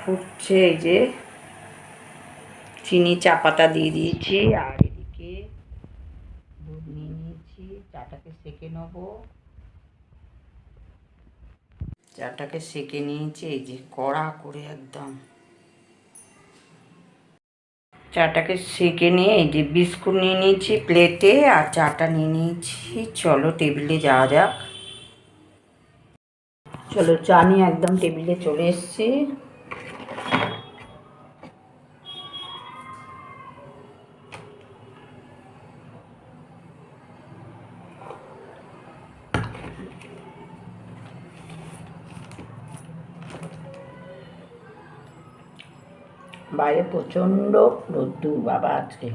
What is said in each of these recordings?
ফুটছে এই যে। চিনি চা পাতা দিয়ে দিয়েছি, আর এদিকে দুধ নিয়ে নিয়েছি। চাটাকে সেকে নেব। চাটাকে সেকে নিয়েছি, এই যে কড়া করে একদম। চাটাকে সেকে নিয়ে এই যে বিস্কুট নিয়ে নিয়েছি প্লেটে, আর চাটা নিয়ে নিয়েছি। চলো টেবিলে যাওয়া যাক। চলো চা নিয়ে একদম টেবিলে চলে এসছি। বাইরে প্রচণ্ড রোদ্দুর বাবা আজকে।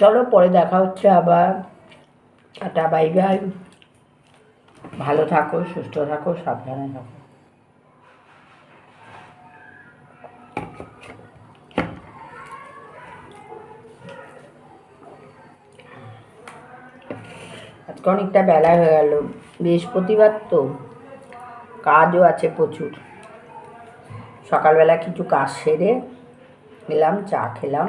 চলো পরে দেখা হচ্ছে আবার। Tata bye bye. ভালো থাকো, সুস্থ থাকো, সাবধানে থাকো। অনেকটা বেলা হয়ে গেল। বৃহস্পতিবার তো কাজও আছে প্রচুর। সকালবেলা কিছু কাজ সেরে এলাম চা খেলাম।